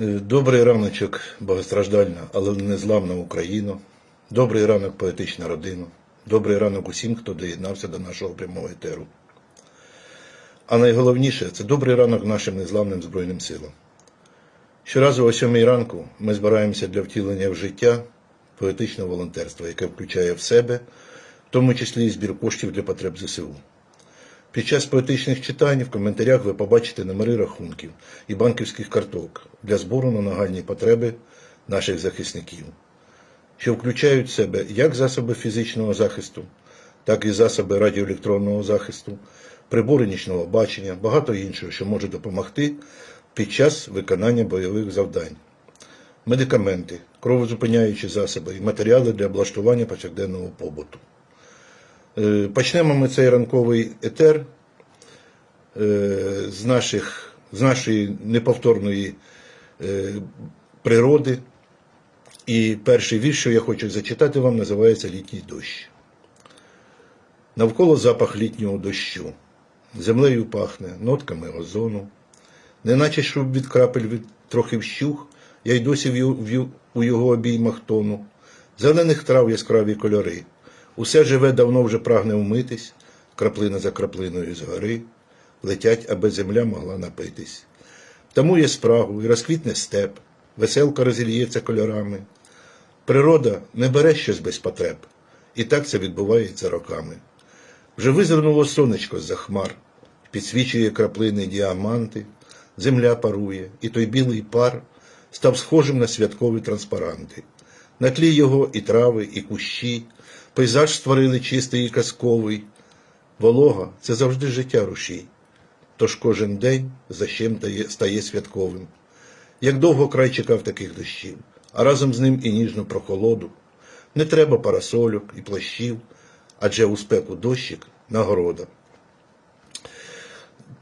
Е, Добрий раночок, багатостраждальна, але незламна Україна. Добрий ранок, поетична родина. Добрий ранок усім, хто доєднався до нашого прямого етеру. А найголовніше це добрий ранок нашим незламним Збройним силам. Щоразу о сьомій ранку ми збираємося для втілення в життя поетичного волонтерства, яке включає в себе, в тому числі і збір коштів для потреб ЗСУ. Під час поетичних читань в коментарях ви побачите номери рахунків і банківських карток для збору на нагальні потреби наших захисників, що включають в себе як засоби фізичного захисту, так і засоби радіоелектронного захисту, прибори нічного бачення, багато іншого, що може допомогти під час виконання бойових завдань. Медикаменти, кровозупиняючі засоби і матеріали для облаштування повсякденного побуту. Е, Почнемо ми цей ранковий етер е, з, наших, з нашої неповторної е, природи. І перший вірш, що я хочу зачитати вам, називається Літній дощ. Навколо запах літнього дощу. Землею пахне, нотками озону. Неначе шуб від крапель від трохи вщух, я й досі у його обіймах тону. Зелених трав яскраві кольори. Усе живе давно вже прагне вмитись, краплина за краплиною згори, летять, аби земля могла напитись. Тому є спрагу і розквітне степ, веселка розільється кольорами. Природа не бере щось без потреб, і так це відбувається роками. Вже визирнуло сонечко з-за хмар, підсвічує краплини діаманти, земля парує, і той білий пар став схожим на святкові транспаранти. На тлі його і трави, і кущі, пейзаж створили чистий і казковий. Волога це завжди життя рушій. Тож кожен день за чим стає святковим. Як довго край чекав таких дощів, а разом з ним і ніжну прохолоду. Не треба парасольок і плащів, адже у спеку дощик нагорода.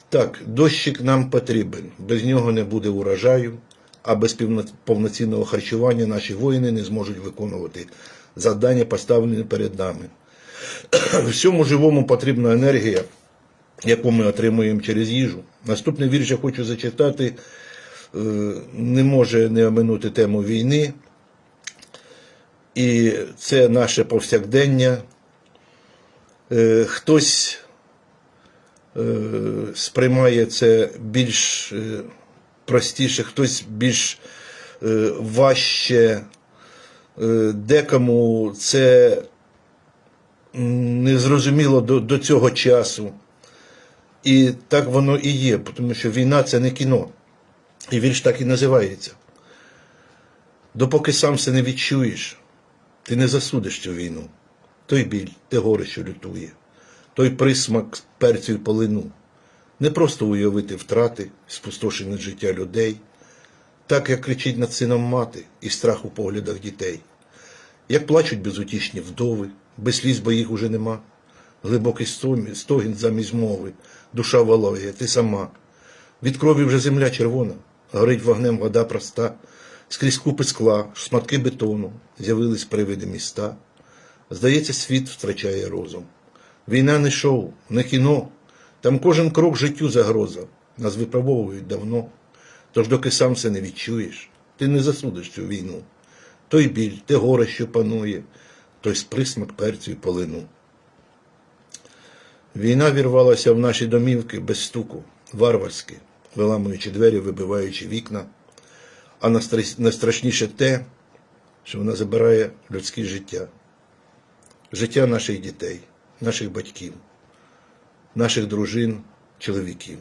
Так, дощик нам потрібен, без нього не буде урожаю, а без повноцінного харчування наші воїни не зможуть виконувати завдання, поставлені перед нами. Всьому живому потрібна енергія, яку ми отримуємо через їжу. Наступний вірш я хочу зачитати, е, не може не оминути тему війни. І це наше повсякдення. Е, Хтось е, сприймає це більш простіше, хтось більш важче, декому це м, незрозуміло до, до цього часу. І так воно і є, тому що війна це не кіно. І вірш так і називається. Допоки сам все не відчуєш, ти не засудиш цю війну. Той біль, те горе, що лютує, той присмак перцю й полину. Не просто уявити втрати, спустошене життя людей, так як кричить над сином мати і страх у поглядах дітей. Як плачуть безутішні вдови, без сліз, бо їх уже нема. Глибокий стогін замість мови, душа волає, ти сама. Від крові вже земля червона, горить вогнем вода проста, скрізь купи скла, шматки бетону, з'явились привиди міста. Здається, світ втрачає розум. Війна не шоу, не кіно. Там кожен крок життю загроза. Нас випробовують давно. Тож, доки сам все не відчуєш, ти не засудиш цю війну. Той біль, те горе, що панує, той сприсмак перцю й полину. Війна вірвалася в наші домівки без стуку, варварськи, виламуючи двері, вибиваючи вікна. А найстрашніше те, що вона забирає людське життя, життя наших дітей, наших батьків, наших дружин, чоловіків.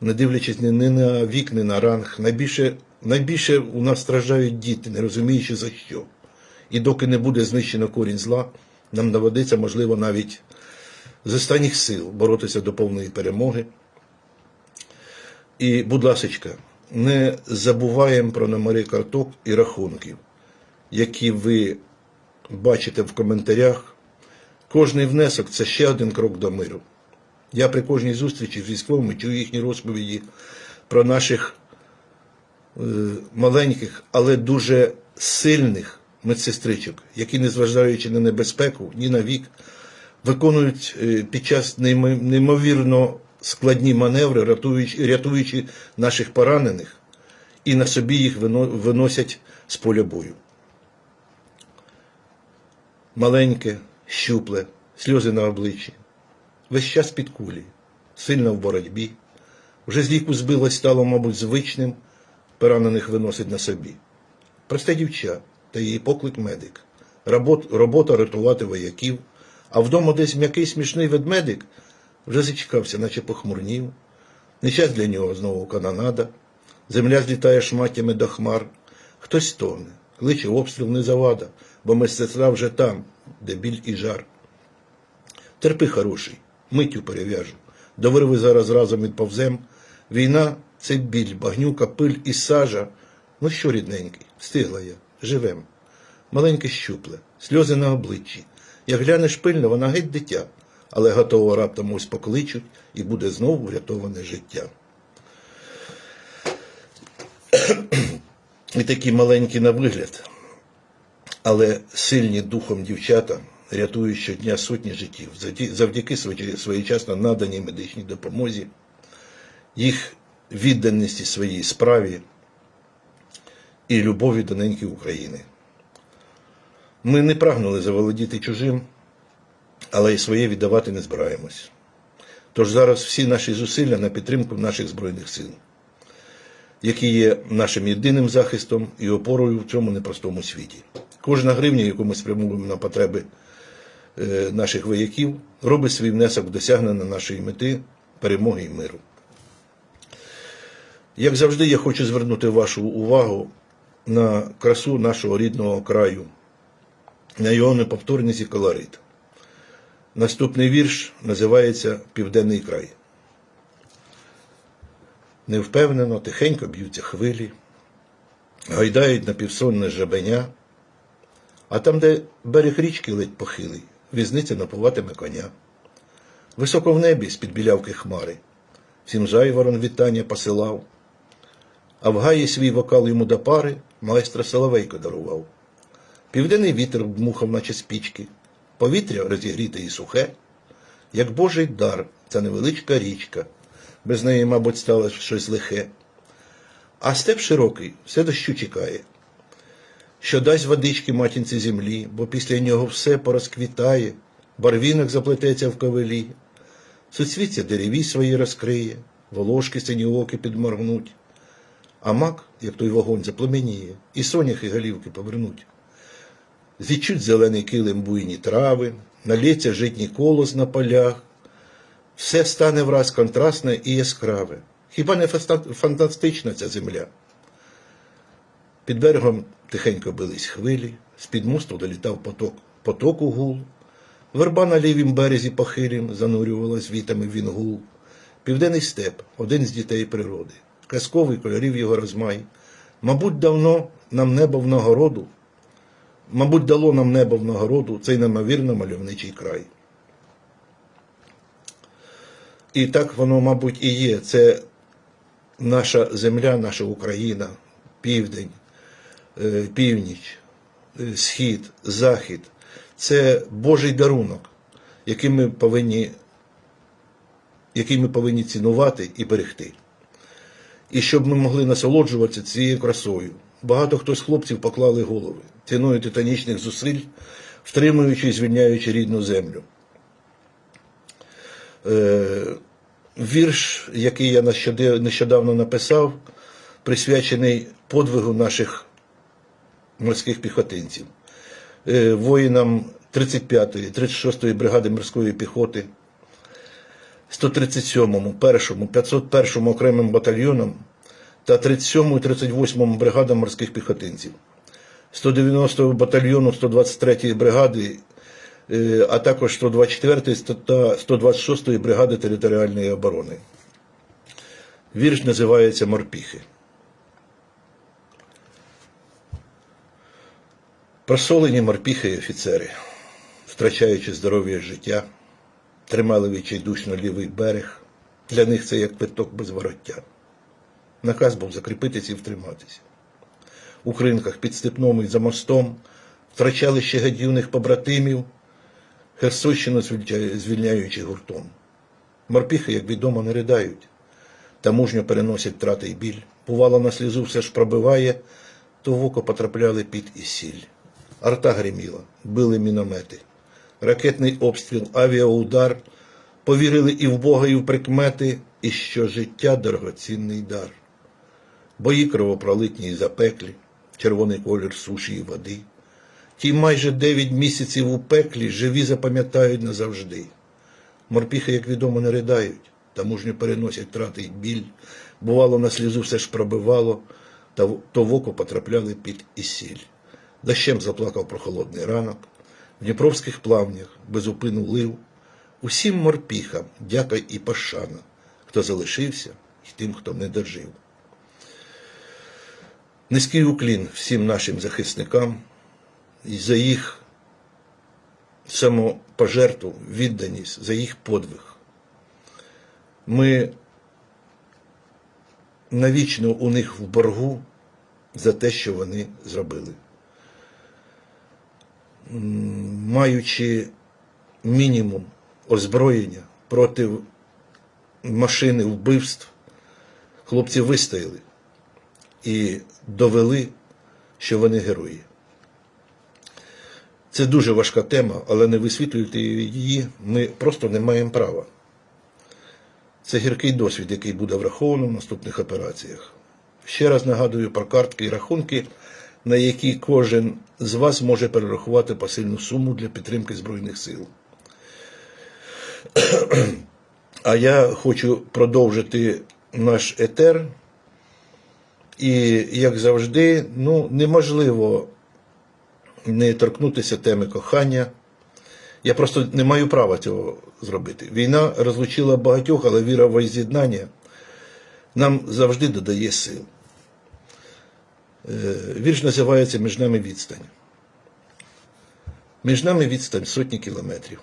Не дивлячись ні, на вік, ні на ранг, найбільше, найбільше у нас страждають діти, не розуміючи за що. І доки не буде знищено корінь зла, нам доведеться, можливо, навіть з останніх сил боротися до повної перемоги. І, будь ласочка, не забуваємо про номери карток і рахунків, які ви бачите в коментарях. Кожний внесок це ще один крок до миру. Я при кожній зустрічі з військовими чую їхні розповіді про наших е, маленьких, але дуже сильних медсестричок, які, незважаючи на небезпеку, ні на вік, виконують е, під час неймовірно складні маневри, рятуючи, рятуючи наших поранених, і на собі їх вино- виносять з поля бою. Маленьке, щупле, сльози на обличчі, весь час під кулі, сильно в боротьбі. Вже з віку збилось стало, мабуть, звичним, поранених виносить на собі. Просте дівча та її поклик медик. Робот, робота рятувати вояків, а вдома десь м'який смішний ведмедик вже зачекався, наче похмурнів. Не час для нього знову канонада. Земля злітає шматтями до хмар. Хтось стогне, кличе обстріл не завада, бо медсестра вже там, де біль і жар. Терпи, хороший, миттю перев'яжу. До вирви зараз разом відповзем. Війна це біль, багнюка, пиль і сажа. Ну що, рідненький, встигла я, живем. Маленьке щупле, сльози на обличчі. Як глянеш пильно, вона геть дитя, але готово раптом ось покличуть, і буде знову врятоване життя. І такі маленькі на вигляд, але сильні духом дівчата рятують щодня сотні життів завдяки своєчасно наданій медичній допомозі, їх відданості своїй справі і любові до неньки України. Ми не прагнули заволодіти чужим, але й своє віддавати не збираємось. Тож зараз всі наші зусилля на підтримку наших Збройних сил, які є нашим єдиним захистом і опорою в цьому непростому світі. Кожна гривня, яку ми спрямуємо на потреби наших вояків, робить свій внесок в досягнення нашої мети перемоги і миру. Як завжди, я хочу звернути вашу увагу на красу нашого рідного краю, на його неповторність і колорит. Наступний вірш називається Південний край. Невпевнено, тихенько б'ються хвилі, гайдають напівсонне жабеня, а там, де берег річки ледь похилий, візниця напуватиме коня. Високо в небі з-під білявки хмари, всім жайворон вітання посилав, а в гаї свій вокал йому до пари майстра Соловейко дарував. Південний вітер дмухав, наче спічки, повітря розігріте і сухе, як божий дар, ця невеличка річка, без неї, мабуть, стало щось лихе. А степ широкий все дощу чекає, що дасть водички матінці землі, бо після нього все порозквітає, барвінок заплететься в ковелі, суцвіття дереві свої розкриє, волошки синьооки підморгнуть, а мак, як той вогонь, заплеменіє, і соняхи голівки повернуть. Зічуть зелений килим буйні трави, налється житній колос на полях, все стане враз контрастне і яскраве. Хіба не фантастична ця земля? Під берегом тихенько бились хвилі, з-під мосту долітав поток, потоку гул. Верба на лівім березі похилім занурювалась вітами в вінгул. Південний степ, один з дітей природи, казковий кольорів його розмай. Мабуть, давно нам небо в нагороду, мабуть, дало нам небо в нагороду цей неймовірно мальовничий край. І так воно, мабуть, і є. Це наша земля, наша Україна, південь, північ, е, схід, захід. Це Божий дарунок, який ми повинні, який ми повинні цінувати і берегти. І щоб ми могли насолоджуватися цією красою. Багато хто з хлопців поклали голови, ціною титанічних зусиль, втримуючи і звільняючи рідну землю. Е, вірш, який я нещодавно написав, присвячений подвигу наших морських піхотинців, Е, воїнам 35-ї, 36-ї бригади морської піхоти, 137-му, 1-му, 501-му окремим батальйоном та 37-му і 38-му бригадам морських піхотинців, 190-го батальйону 123-ї бригади, е, а також 124-ї та 126-ї бригади територіальної оборони. Вірш називається Морпіхи. Просолені морпіхи і офіцери, втрачаючи здоров'я життя, тримали відчайдушно лівий берег. Для них це як питок без вороття. Наказ був закріпитися і втриматися. У кринках під степном і за мостом втрачали ще гадюних побратимів, Херсонщину звільняючи гуртом. Морпіхи, як відомо, не ридають, та мужньо переносять втрати й біль. Бувало, на слізу все ж пробиває, то в око потрапляли під і сіль. Арта гриміла, били міномети. Ракетний обстріл, авіаудар. Повірили і в Бога, і в прикмети, і що життя дорогоцінний дар. Бої кровопролитні і запеклі, червоний колір суші і води. Ті майже дев'ять місяців у пеклі живі запам'ятають назавжди. Морпіхи, як відомо, не ридають, та мужньо переносять трати й біль. Бувало, на слізу все ж пробивало, та то в око потрапляли під і сіль. Дощем заплакав прохолодний ранок, в Дніпровських плавнях безупину лив. Усім морпіхам дяка і пошана, хто залишився, і тим, хто не дожив. Низький уклін всім нашим захисникам і за їх самопожертву, відданість, за їх подвиг. Ми навічно у них в боргу за те, що вони зробили. Маючи мінімум озброєння проти машини вбивств, хлопці вистояли і довели, що вони герої. Це дуже важка тема, але не висвітлювати її ми просто не маємо права. Це гіркий досвід, який буде враховано в наступних операціях. Ще раз нагадую про картки і рахунки, на які кожен з вас може перерахувати посильну суму для підтримки Збройних сил. А я хочу продовжити наш етер. І, як завжди, ну, неможливо не торкнутися теми кохання. Я просто не маю права цього зробити. Війна розлучила багатьох, але віра в воз'єднання нам завжди додає сил. Е, Вірш називається Між нами відстань. Між нами відстань сотні кілометрів.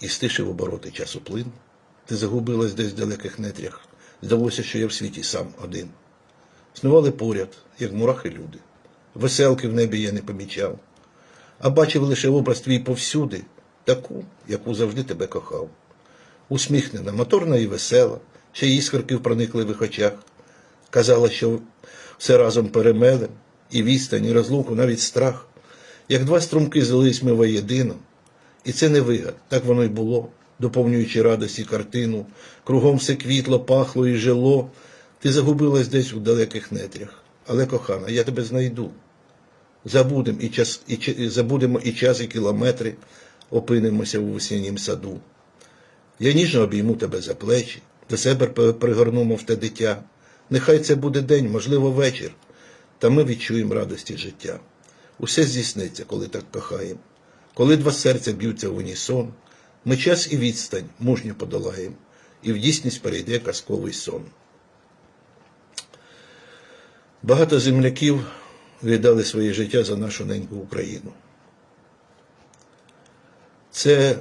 І стишив обороти часу плин. Ти загубилась десь в далеких нетрях. Здалося, що я в світі сам один. Снували поряд, як мурахи люди. Веселки в небі я не помічав, а бачив лише образ твій повсюди, таку, яку завжди тебе кохав. Усміхнена, моторна і весела, ще іскорки в проникливих очах. Казала, що все разом перемелем, і відстань, і розлуку, навіть страх. Як два струмки злились ми воєдино, і це не вигад, так воно й було, доповнюючи радості картину, кругом все квітло, пахло і жило. Ти загубилась десь у далеких нетрях. Але, кохана, я тебе знайду. Забудем і час, і, і забудемо і час, і кілометри, опинимося у веснянім саду. Я ніжно обійму тебе за плечі, до себе пе- пригорну, мов те дитя. Нехай це буде день, можливо, вечір, та ми відчуємо радості життя. Усе здійсниться, коли так кохаємо. Коли два серця б'ються в унісон, ми час і відстань мужньо подолаємо, і в дійсність перейде казковий сон. Багато земляків віддали своє життя за нашу неньку Україну. Це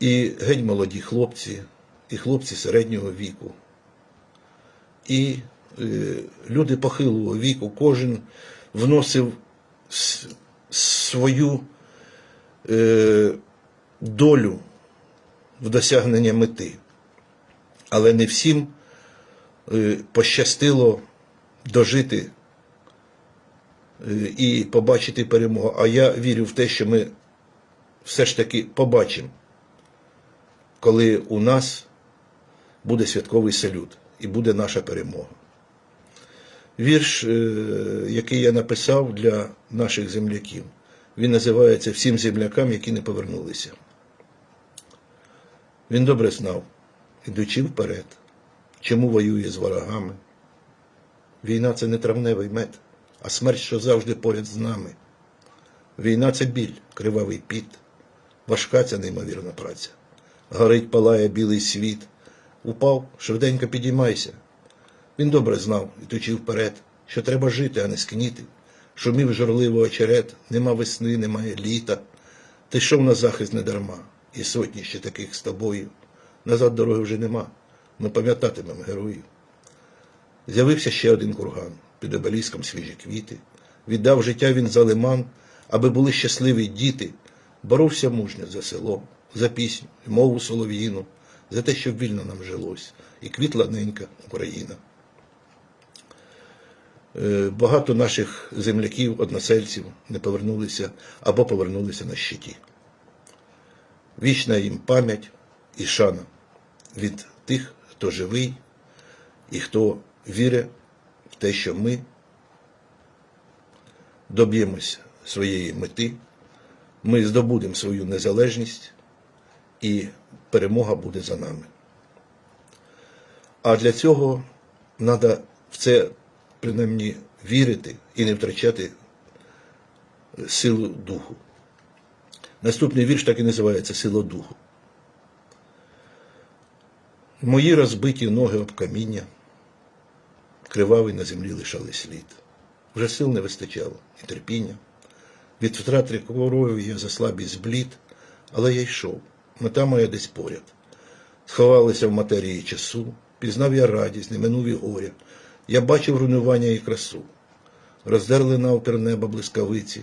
і геть молоді хлопці, і хлопці середнього віку, і е, люди похилого віку, кожен вносив свою е, долю в досягнення мети. Але не всім е, пощастило дожити і побачити перемогу. А я вірю в те, що ми все ж таки побачимо, коли у нас буде святковий салют і буде наша перемога. Вірш, е, який я написав для наших земляків, він називається Всім землякам, які не повернулися. Він добре знав, ідучи вперед, чому воює з ворогами. Війна це не травневий мед, а смерть, що завжди поряд з нами. Війна це біль, кривавий піт, важка ця неймовірна праця. Горить палає білий світ. Упав, швиденько підіймайся. Він добре знав, ідучи вперед, що треба жити, а не скніти. Шумів журливо очерет, нема весни, немає літа. Ти йшов на захист не дарма, і сотні ще таких з тобою. Назад дороги вже нема. Ми пам'ятатимемо героїв. З'явився ще один курган, під обеліском свіжі квіти. Віддав життя він за лиман, аби були щасливі діти. Боровся мужньо за село, за пісню, і мову солов'їну. За те, щоб вільно нам жилось, і квітла ненька Україна. Е, Багато наших земляків, односельців не повернулися або повернулися на щиті. Вічна їм пам'ять і шана від тих, хто живий і хто вірить в те, що ми доб'ємось своєї мети, ми здобудемо свою незалежність і перемога буде за нами. А для цього треба в це принаймні вірити і не втрачати силу духу. Наступний вірш так і називається Сила духу. Мої розбиті ноги об каміння, кривавий на землі лишали слід. Вже сил не вистачало і терпіння. Від втрати крові я за слабість зблід, але я йшов. Мета моя десь поряд. Сховалися в матерії часу, пізнав я радість, не минув і горя. Я бачив руйнування і красу. Роздерли навпір неба блискавиці.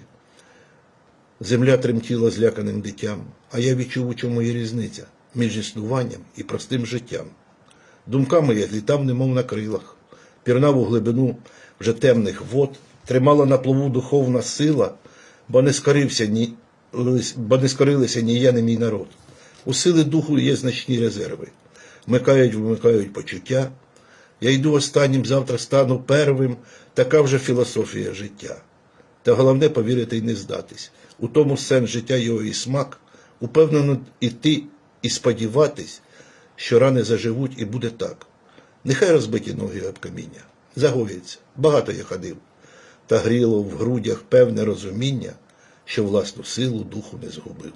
Земля тремтіла зляканим дитям, а я відчув, у чому є різниця між існуванням і простим життям. Думками я злітав, немов на крилах, пірнав у глибину вже темних вод, тримала на плаву духовна сила, бо не скорився ні, бо не скорилися ні я, ні мій народ. У сили духу є значні резерви. Вмикають, вмикають почуття. Я йду останнім, завтра стану первим, така вже філософія життя. Та головне повірити і не здатись. У тому сенс життя його і смак, упевнено іти і сподіватись, що рани заживуть і буде так. Нехай розбиті ноги об каміння, загоїться, багато я ходив, та гріло в грудях певне розуміння, що власну силу духу не згубив.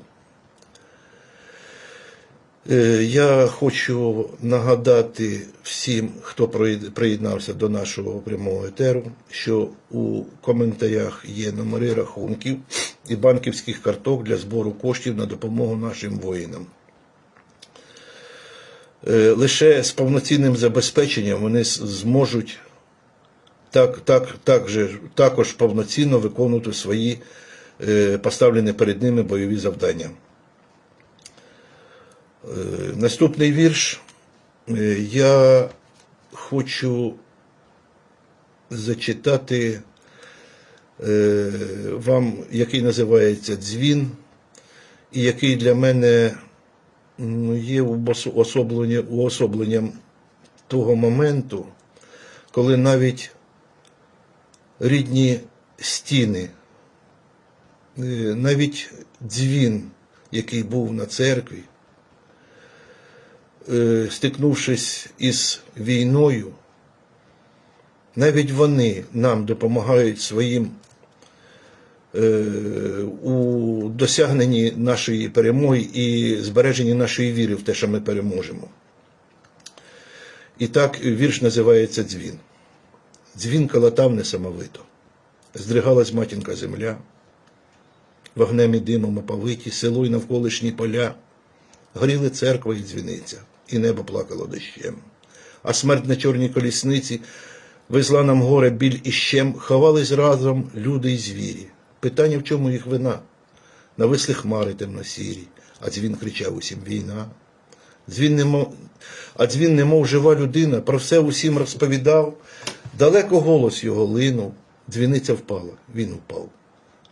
Е, Я хочу нагадати всім, хто приєднався до нашого прямого етеру, що у коментарях є номери рахунків і банківських карток для збору коштів на допомогу нашим воїнам. Е, Лише з повноцінним забезпеченням вони зможуть так, так, так же, також повноцінно виконувати свої е, поставлені перед ними бойові завдання. Е, Наступний вірш. Е, я хочу зачитати е, вам, який називається Дзвін, і який для мене ну, є уособленням того моменту, коли навіть рідні стіни, навіть дзвін, який був на церкві, стикнувшись із війною, навіть вони нам допомагають своїм е, у досягненні нашої перемоги і збереженні нашої віри в те, що ми переможемо. І так вірш називається Дзвін. Дзвін калатав несамовито, здригалась матінка земля, вогнем і димом оповиті, село й навколишні поля, горіли церква і дзвіниця, і небо плакало дощем. А смерть на чорній колісниці везла нам горе біль і щем, ховались разом люди й звірі. Питання, в чому їх вина? Нависли хмари темно-сірі, а дзвін кричав усім війна. Дзвін немов, а дзвін, немов жива людина, про все усім розповідав. Далеко голос його линув, дзвіниця впала, він упав.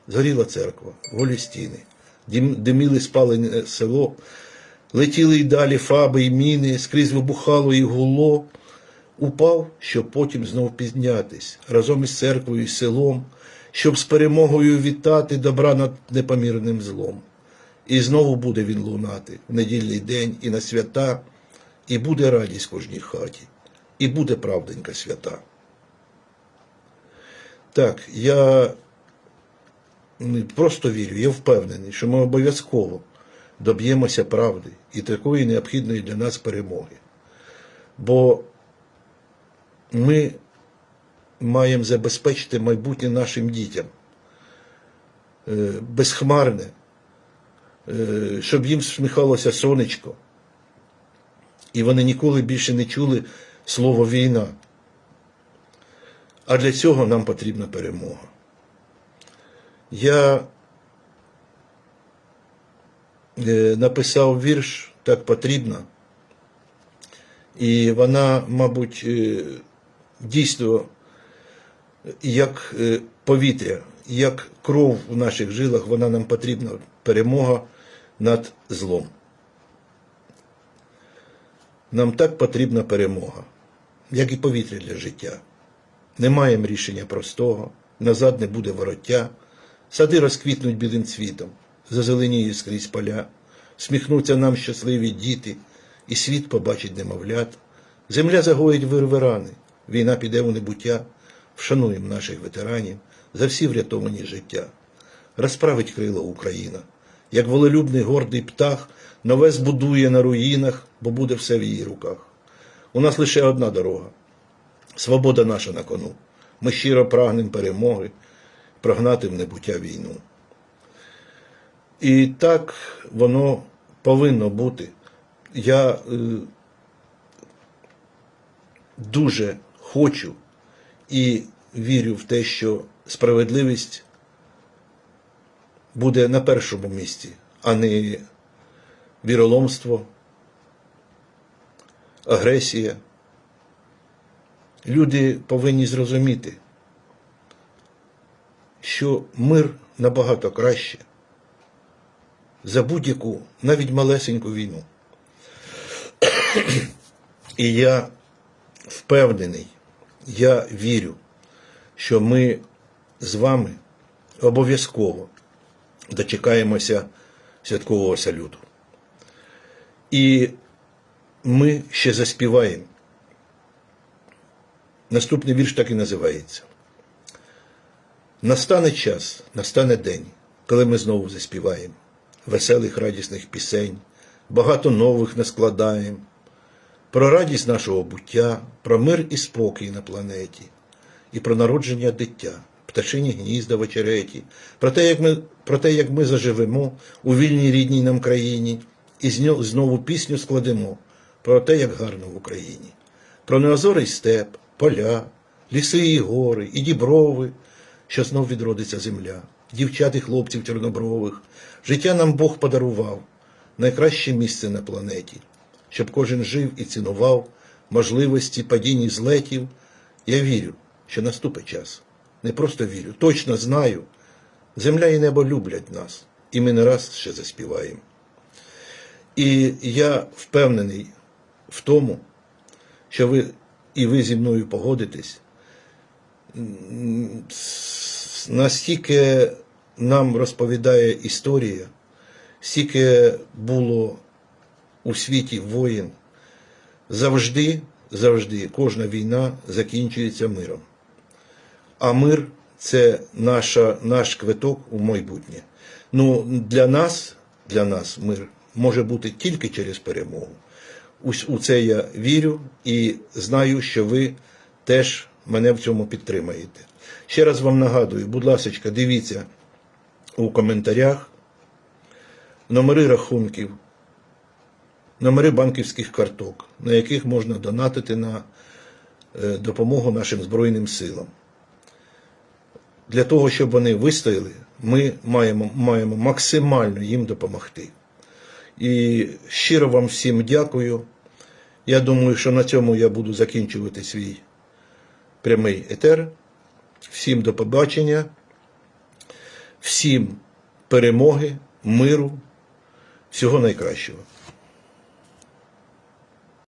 Згоріла церква, голі стіни, диміли спалене село, летіли й далі фаби й міни, скрізь вибухало і гуло. Упав, щоб потім знов піднятись разом із церквою і селом, щоб з перемогою вітати добра над непомірним злом. І знову буде він лунати в недільний день і на свята, і буде радість кожній хаті, і буде правденька свята. Так, я просто вірю, я впевнений, що ми обов'язково доб'ємося правди і такої необхідної для нас перемоги. Бо ми маємо забезпечити майбутнє нашим дітям е, безхмарне, е, щоб їм всміхалося сонечко, і вони ніколи більше не чули слово війна. А для цього нам потрібна перемога. Я написав вірш так потрібно, І вона, мабуть, е, дійсно як е, повітря, як кров в наших жилах, вона нам потрібна перемога над злом. Нам так потрібна перемога, як і повітря для життя. Не маємо рішення простого, назад не буде вороття, сади розквітнуть білим цвітом, зазеленіє скрізь поля, сміхнуться нам щасливі діти, і світ побачить немовлят. Земля загоїть вирвирани, війна піде у небуття, вшануємо наших ветеранів за всі врятовані життя. Розправить крило Україна, як волелюбний гордий птах, нове збудує на руїнах, бо буде все в її руках. У нас лише одна дорога. Свобода наша на кону. Ми щиро прагнемо перемоги, прогнати в небуття війну. І так воно повинно бути. Я е, дуже хочу і вірю в те, що справедливість буде на першому місці, а не віроломство, агресія. Люди повинні зрозуміти, що мир набагато краще за будь-яку, навіть малесеньку війну. І я впевнений, я вірю, що ми з вами обов'язково дочекаємося святкового салюту. І ми ще заспіваємо. Наступний вірш так і називається. Настане час, настане день, коли ми знову заспіваємо веселих радісних пісень, багато нових наскладаємо, про радість нашого буття, про мир і спокій на планеті, і про народження дитя, пташині гнізда в очереті, про те, як ми, про те, як ми заживемо у вільній рідній нам країні, і знову пісню складемо про те, як гарно в Україні, про неозорий степ, поля, ліси і гори, і діброви, що знов відродиться земля, дівчат і хлопців чорнобрових. Життя нам Бог подарував, найкраще місце на планеті, щоб кожен жив і цінував можливості падінь і злетів. Я вірю, що наступить час. Не просто вірю, точно знаю. Земля і небо люблять нас, і ми не раз ще заспіваємо. І я впевнений в тому, що ви і ви зі мною погодитесь, настільки нам розповідає історія, стільки було у світі воїн, завжди, завжди кожна війна закінчується миром. А мир це наша, наш квиток у майбутнє. Ну, для нас, для нас мир може бути тільки через перемогу. У це я вірю і знаю, що ви теж мене в цьому підтримаєте. Ще раз вам нагадую, будь ласка, дивіться у коментарях номери рахунків, номери банківських карток, на яких можна донатити на е, допомогу нашим Збройним силам. Для того, щоб вони вистояли, ми маємо, маємо максимально їм допомогти. І щиро вам всім дякую. Я думаю, що на цьому я буду закінчувати свій прямий етер. Всім до побачення, всім перемоги, миру, всього найкращого.